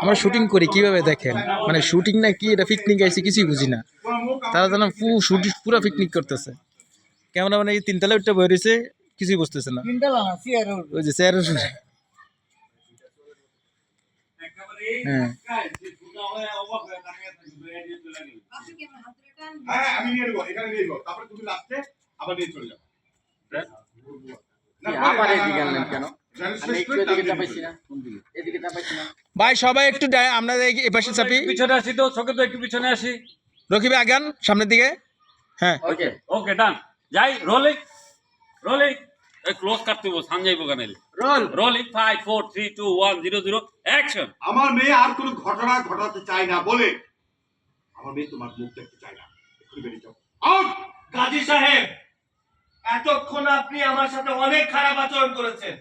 আমরা শুটিং করি কীভাবে দেখেন? মানে শুটিং না কি এটা পিকনিক আইছে কিছুই বুঝি না। তারা যেন পু শুটিং পুরো পিকনিক করতেছে। ক্যামেরা মানে এই তিনতলা উঠতে বই রয়েছে কিছুই বুঝতেছে না। ওই যে। হ্যাঁ। হ্যাঁ আমি নিয়ে নেব এখানে নিয়ে নেব। তারপরে তুমি লাস্টে আবার নিয়ে চলে যাব কেন? ভাই সবাই একটু আমরা এই- এই পাশে চাপি। পিছনে আসি তো চোখে তো একটু পিছনে আসি। রকিবে আগান সামনের দিকে। হ্যাঁ। ওকে ওকে ডান যাই রোলিং রোলিং ক্লোজ কাটতে বল সানজাইবো canal roll. Rolling five four three two one zero zero action আমার মেয়ে আর কোনো ঘটনা ঘটাতে চায় না বলে। আমার মেয়ে তোমার মুখ দেখতে চায় না। এক্ষুনি বেরিয়ে যাও। আউট কাজী সাহেব এতক্ষণ আপনি আমার সাথে অনেক খারাপ আচরণ করেছেন।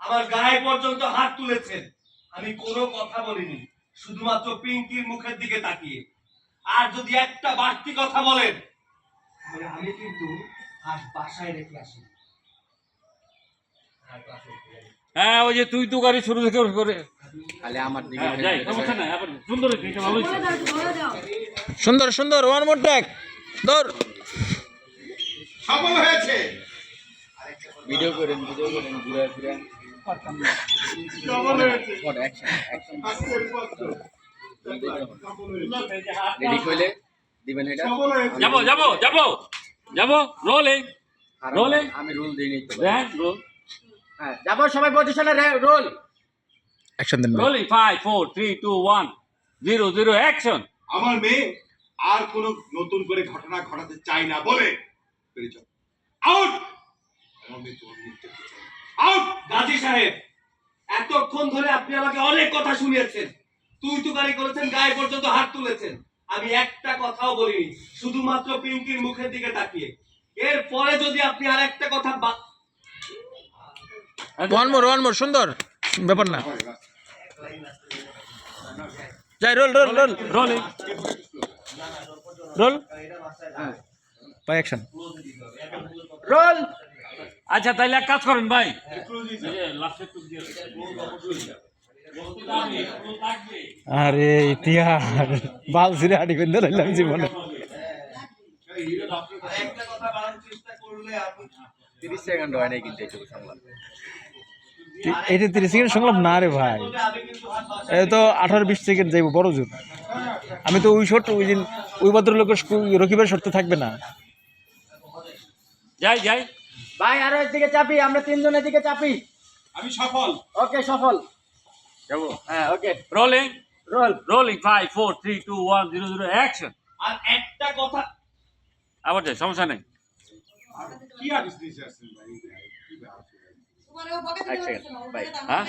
আমার গায়ে পর্যন্ত হাত তুলেছেন। আমি কোনো কথা বলিনি শুধুমাত্র পিঙ্কির মুখের দিকে তাকিয়ে। আর যদি একটা বাড়তি কথা বলেন তাহলে আমি কিন্তু আজ বাসায় রেখে আসি। আর। হ্যাঁ ওই যে তুই তো গাড়ি শুরু থেকে করে। তাহলে আমার দিকে হ্যাঁ সুন্দর সুন্দর সুন্দর ওয়ান মোর ট্যাগ দৌড় সফল হয়েছে। ভিডিও করেন ভিডিও করেন ঘুরে ঘুরে সফল হয়েছে স্পট অ্যাকশন অ্যাকশন আজকের পর তো। সফল হয়েছে। রেডি কইলে দিবেন এটা? যাব যাব যাব যাব রোলিং আর আমি রুল দিই তো রোল হ্যাঁ যাব সবাই পজিশনে রোল অ্যাকশন দেন। Rolling five four three two one zero zero action আমার মেয়ে আর কোনো নতুন করে ঘটনা ঘটাতে চায় না বলে। বেরিয়ে যাও। আউট আমার মেয়ে তোমার গাজী সাহেব এতক্ষণ ধরে আপনি আমাকে অনেক কথা শুনিয়েছেন। তুই তুকারি করেছেন গায়ে পর্যন্ত হাত তুলেছেন। আমি একটা কথাও বলিনি শুধুমাত্র পিঙ্কির মুখের দিকে তাকিয়ে। এর পরে যদি আপনি আর একটা কথা বা- ওয়ান মোর ওয়ান মোর সুন্দর। ব্যাপার না। যাই roll roll roll. Rolling roll. By action roll! আচ্ছা তাইলে এক কাজ করেন ভাই। আরে ইতিহাস। বাল ছিঁড়ে হাঁটি রইলাম জীবনে একটা কথা বাড়ানোর চেষ্টা করলে আপনি 30 সেকেন্ড নাই কিন্তু এইটুকু সামলান এটা তিরিশ সেকেন্ড না রে ভাই। তো আঠারো বিশ সেকেন্ড যাইব বড় জোর। আমি তো ওই শর্ট ওই দিন ওই ভদ্রলোকের রকিবের শর্তে থাকবে না। যাই যাই। ভাই আরও এদিকে চাপি আমরা তিনজনের দিকে চাপি। আমি সফল। ওকে সফল। যাব। হ্যাঁ okay. Rolling roll rolling five four three two one zero zero action আর একটা কথা আবার যাই সমস্যা নেই। কি আদেশ দিয়েছে ভাই ভাই হ্যাঁ?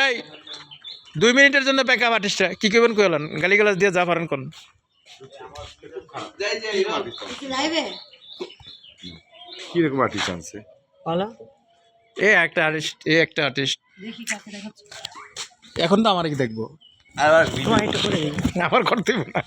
এই দুই মিনিটের জন্য ব্যাকআপ আর্টিস্টরা কি করবেন কইলেন? গালি গালাজ দিয়ে যা পারেন কোন লাইভে কীরকম আর্টিস্ট আনছে? এ একটা আর্টিস্ট এ একটা আর্টিস্ট দেখি কাকে দেখাচ্ছে। এখন তো আমার কি দেখব। আবার আমার করতে না।